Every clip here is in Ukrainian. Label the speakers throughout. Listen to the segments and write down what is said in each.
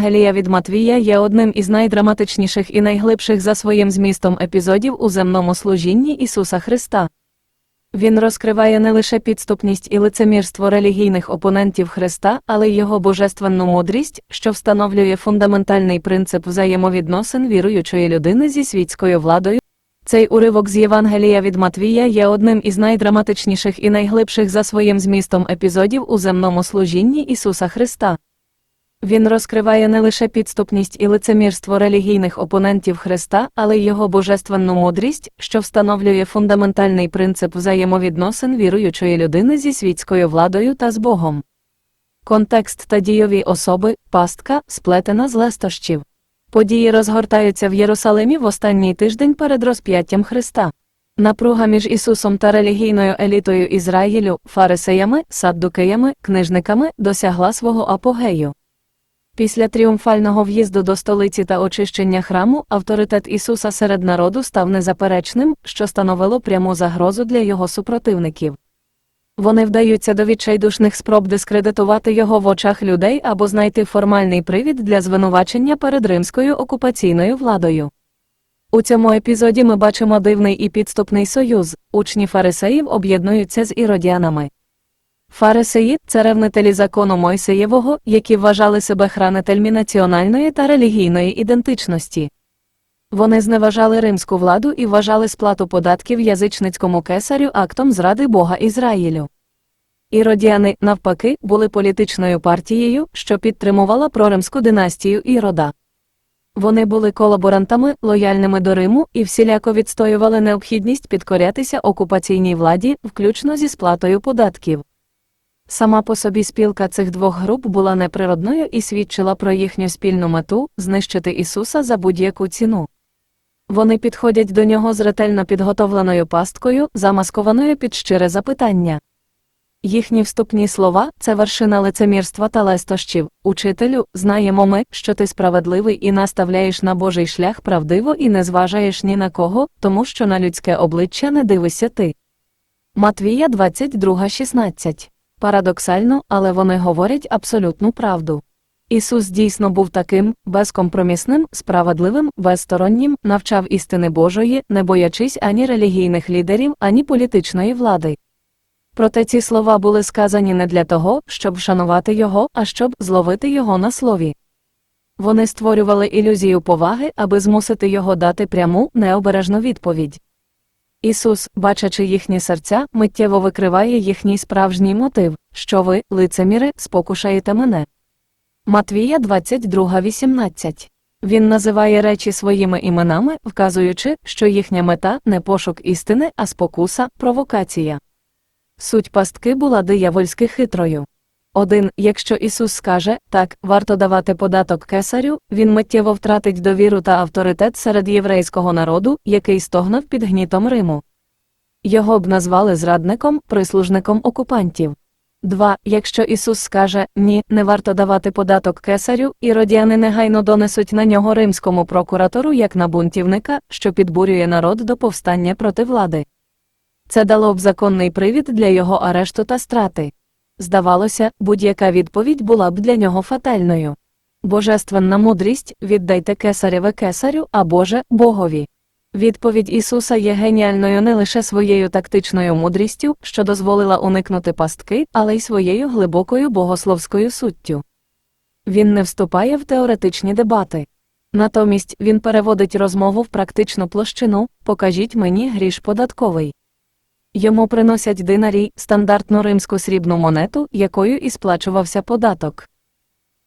Speaker 1: Євангелія від Матвія є одним із найдраматичніших і найглибших за своїм змістом епізодів у земному служінні Ісуса Христа. Він розкриває не лише підступність і лицемірство релігійних опонентів Христа, але й його божественну мудрість, що встановлює фундаментальний принцип взаємовідносин віруючої людини зі світською владою. Цей уривок з Євангелія від Матвія є одним із найдраматичніших і найглибших за своїм змістом епізодів у земному служінні Ісуса Христа. Він розкриває не лише підступність і лицемірство релігійних опонентів Христа, але й його божественну мудрість, що встановлює фундаментальний принцип взаємовідносин віруючої людини зі світською владою та з Богом. Контекст та дійові особи, пастка, сплетена з лестощів. Події розгортаються в Єрусалимі в останній тиждень перед розп'яттям Христа. Напруга між Ісусом та релігійною елітою Ізраїлю, фарисеями, саддукеями, книжниками досягла свого апогею. Після тріумфального в'їзду до столиці та очищення храму авторитет Ісуса серед народу став незаперечним, що становило пряму загрозу для його супротивників. Вони вдаються до відчайдушних спроб дискредитувати його в очах людей або знайти формальний привід для звинувачення перед римською окупаційною владою. У цьому епізоді ми бачимо дивний і підступний союз, учні фарисеїв об'єднуються з іродіанами. Фарисеї це ревнителі закону Мойсеєвого, які вважали себе хранителями національної та релігійної ідентичності. Вони зневажали римську владу і вважали сплату податків язичницькому кесарю актом зради Бога Ізраїлю. Іродіани, навпаки, були політичною партією, що підтримувала проримську династію Ірода. Вони були колаборантами, лояльними до Риму і всіляко відстоювали необхідність підкорятися окупаційній владі, включно зі сплатою податків. Сама по собі спілка цих двох груп була неприродною і свідчила про їхню спільну мету знищити Ісуса за будь-яку ціну. Вони підходять до нього з ретельно підготовленою пасткою, замаскованою під щире запитання. Їхні вступні слова це вершина лицемірства та лестощів. Учителю, знаємо ми, що ти справедливий і наставляєш на Божий шлях правдиво і не зважаєш ні на кого, тому що на людське обличчя не дивишся ти. Матвія 22.16 Парадоксально, але вони говорять абсолютну правду. Ісус дійсно був таким, безкомпромісним, справедливим, безстороннім, навчав істини Божої, не боячись ані релігійних лідерів, ані політичної влади. Проте ці слова були сказані не для того, щоб вшанувати його, а щоб зловити його на слові. Вони створювали ілюзію поваги, аби змусити його дати пряму, необережну відповідь. Ісус, бачачи їхні серця, миттєво викриває їхній справжній мотив, що ви, лицеміри, спокушаєте мене. Матвія 22.18 Він називає речі своїми іменами, вказуючи, що їхня мета не пошук істини, а спокуса, провокація. Суть пастки була диявольськи хитрою. Один, якщо Ісус скаже так, варто давати податок кесарю, він миттєво втратить довіру та авторитет серед єврейського народу, який стогнав під гнітом Риму. Його б назвали зрадником, прислужником окупантів. Два, якщо Ісус скаже ні, не варто давати податок кесарю, іродіани негайно донесуть на нього римському прокуратору як на бунтівника, що підбурює народ до повстання проти влади. Це дало б законний привід для його арешту та страти. Здавалося, будь-яка відповідь була б для нього фатальною. Божественна мудрість віддайте кесареве кесарю, а Боже Богові. Відповідь Ісуса є геніальною не лише своєю тактичною мудрістю, що дозволила уникнути пастки, але й своєю глибокою богословською суттю. Він не вступає в теоретичні дебати. Натомість він переводить розмову в практичну площину покажіть мені гріш податковий. Йому приносять динарій, стандартну римську срібну монету, якою і сплачувався податок.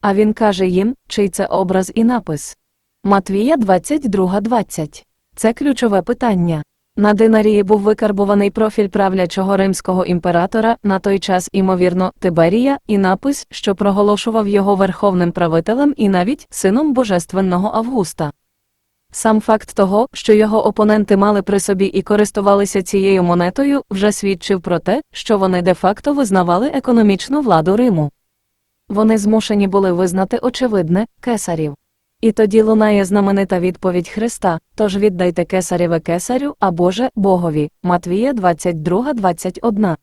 Speaker 1: А він каже їм, чий це образ і напис. Матвія 22.20. Це ключове питання. На динарії був викарбуваний профіль правлячого римського імператора, на той час, імовірно, Тиберія, і напис, що проголошував його верховним правителем і навіть сином божественного Августа. Сам факт того, що його опоненти мали при собі і користувалися цією монетою, вже свідчив про те, що вони де-факто визнавали економічну владу Риму. Вони змушені були визнати очевидне кесарів. І тоді лунає знаменита відповідь Христа Тож віддайте кесареве кесарю, а Боже Богові. Матвія 22.21.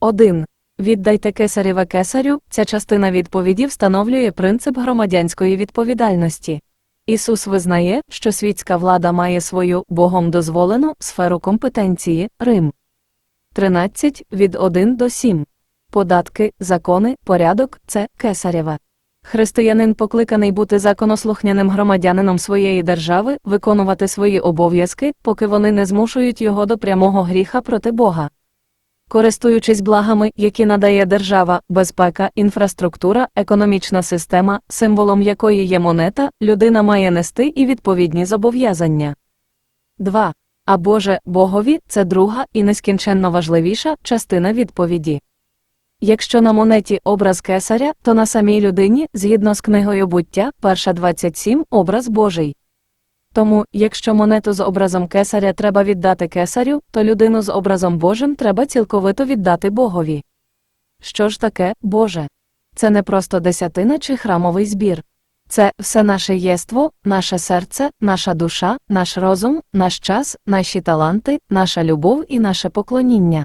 Speaker 1: 1. Віддайте кесареве кесарю, ця частина відповіді встановлює принцип громадянської відповідальності. Ісус визнає, що світська влада має свою Богом дозволену сферу компетенції Рим. 13 від 1 до 7. Податки, закони, порядок це кесарєве. Християнин покликаний бути законослухняним громадянином своєї держави, виконувати свої обов'язки, поки вони не змушують його до прямого гріха проти Бога. Користуючись благами, які надає держава, безпека, інфраструктура, економічна система, символом якої є монета, людина має нести і відповідні зобов'язання. 2. А Боже, Богові це друга і нескінченно важливіша частина відповіді. Якщо на монеті образ кесаря, то на самій людині, згідно з книгою буття, перша 27, образ Божий. Тому, якщо монету з образом кесаря треба віддати кесарю, то людину з образом Божим треба цілковито віддати Богові. Що ж таке, Боже? Це не просто десятина чи храмовий збір. Це все наше єство, наше серце, наша душа, наш розум, наш час, наші таланти, наша любов і наше поклоніння.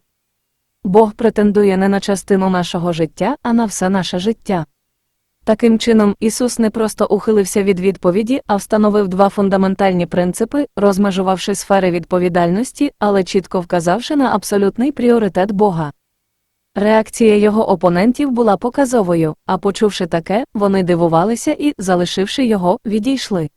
Speaker 1: Бог претендує не на частину нашого життя, а на все наше життя. Таким чином, Ісус не просто ухилився від відповіді, а встановив два фундаментальні принципи, розмежувавши сфери відповідальності, але чітко вказавши на абсолютний пріоритет Бога. Реакція його опонентів була показовою, а почувши таке, вони дивувалися і, залишивши його, відійшли.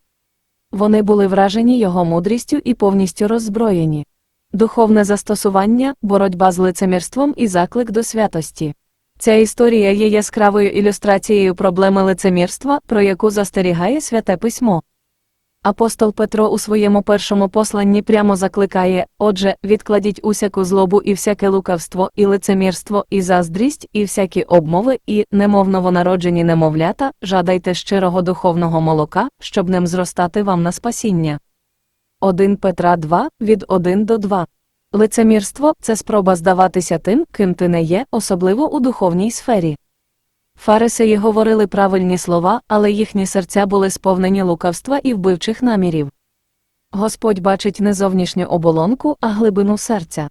Speaker 1: Вони були вражені його мудрістю і повністю роззброєні. Духовне застосування, боротьба з лицемірством і заклик до святості. Ця історія є яскравою ілюстрацією проблеми лицемірства, про яку застерігає святе письмо. Апостол Петро у своєму першому посланні прямо закликає Отже, відкладіть усяку злобу і всяке лукавство, і лицемірство, і заздрість, і всякі обмови, і, немов новонароджені немовлята, жадайте щирого духовного молока, щоб ним зростати вам на спасіння. 1 Петра 2, від 1 до 2. Лицемірство це спроба здаватися тим, ким ти не є, особливо у духовній сфері. Фарисеї говорили правильні слова, але їхні серця були сповнені лукавства і вбивчих намірів. Господь бачить не зовнішню оболонку, а глибину серця.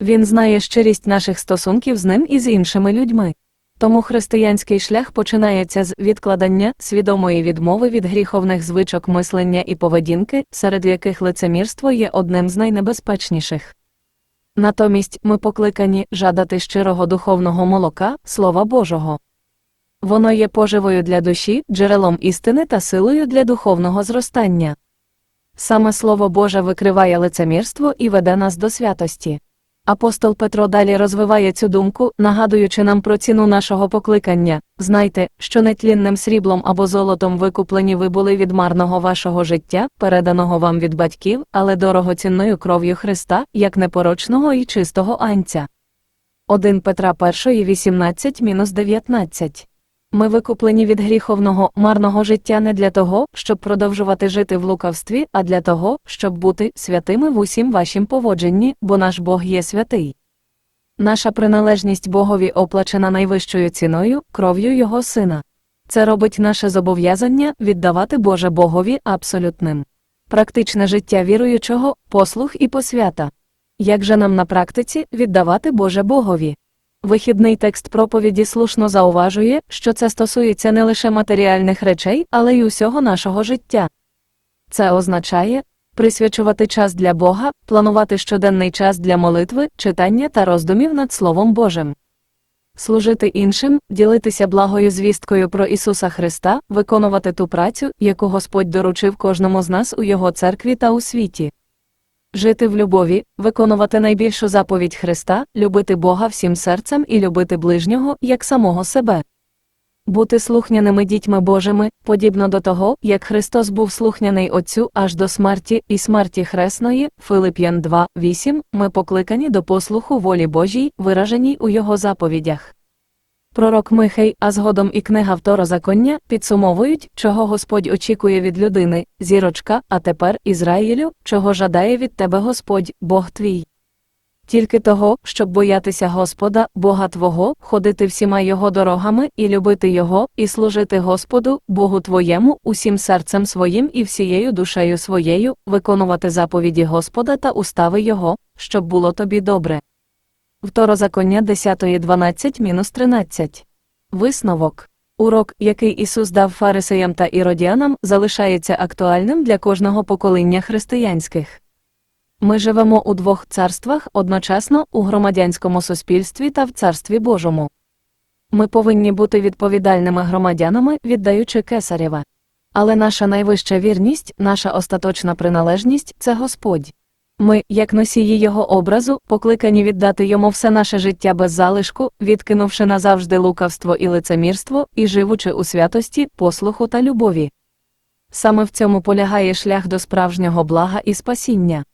Speaker 1: Він знає щирість наших стосунків з ним і з іншими людьми. Тому християнський шлях починається з відкладання свідомої відмови від гріховних звичок мислення і поведінки, серед яких лицемірство є одним з найнебезпечніших. Натомість ми покликані жадати щирого духовного молока, Слова Божого. Воно є поживою для душі, джерелом істини та силою для духовного зростання. Саме Слово Боже викриває лицемірство і веде нас до святості. Апостол Петро далі розвиває цю думку, нагадуючи нам про ціну нашого покликання знайте, що нетлінним сріблом або золотом викуплені ви були від марного вашого життя, переданого вам від батьків, але дорогоцінною кров'ю Христа, як непорочного і чистого анця. 1 Петра 1, 18-19 ми викуплені від гріховного, марного життя не для того, щоб продовжувати жити в лукавстві, а для того, щоб бути святими в усім вашім поводженні, бо наш Бог є святий. Наша приналежність Богові оплачена найвищою ціною, кров'ю Його Сина. Це робить наше зобов'язання віддавати Боже Богові абсолютним. Практичне життя віруючого, послух і посвята. Як же нам на практиці віддавати Боже Богові? Вихідний текст проповіді слушно зауважує, що це стосується не лише матеріальних речей, але й усього нашого життя. Це означає присвячувати час для Бога, планувати щоденний час для молитви, читання та роздумів над Словом Божим, служити іншим, ділитися благою звісткою про Ісуса Христа, виконувати ту працю, яку Господь доручив кожному з нас у Його церкві та у світі. Жити в любові, виконувати найбільшу заповідь Христа, любити Бога всім серцем і любити ближнього, як самого себе. Бути слухняними дітьми Божими, подібно до того, як Христос був слухняний Отцю аж до смерті і смерті Хресної, Филип'ян 2, 8, ми покликані до послуху волі Божій, вираженій у Його заповідях. Пророк Михей, а згодом і книга Второзаконня підсумовують, чого Господь очікує від людини, зірочка, а тепер Ізраїлю, чого жадає від тебе Господь, Бог твій. Тільки того, щоб боятися Господа, Бога Твого, ходити всіма Його дорогами і любити Його, і служити Господу, Богу Твоєму, усім серцем своїм і всією душею своєю, виконувати заповіді Господа та устави Його, щоб було тобі добре. Второзаконня 10.12-13. Висновок. Урок, який Ісус дав фарисеям та іродіанам, залишається актуальним для кожного покоління християнських. Ми живемо у двох царствах одночасно у громадянському суспільстві та в Царстві Божому. Ми повинні бути відповідальними громадянами, віддаючи кесарєва. Але наша найвища вірність, наша остаточна приналежність це Господь. Ми, як носії Його образу, покликані віддати йому все наше життя без залишку, відкинувши назавжди лукавство і лицемірство, і живучи у святості, послуху та любові. Саме в цьому полягає шлях до справжнього блага і спасіння.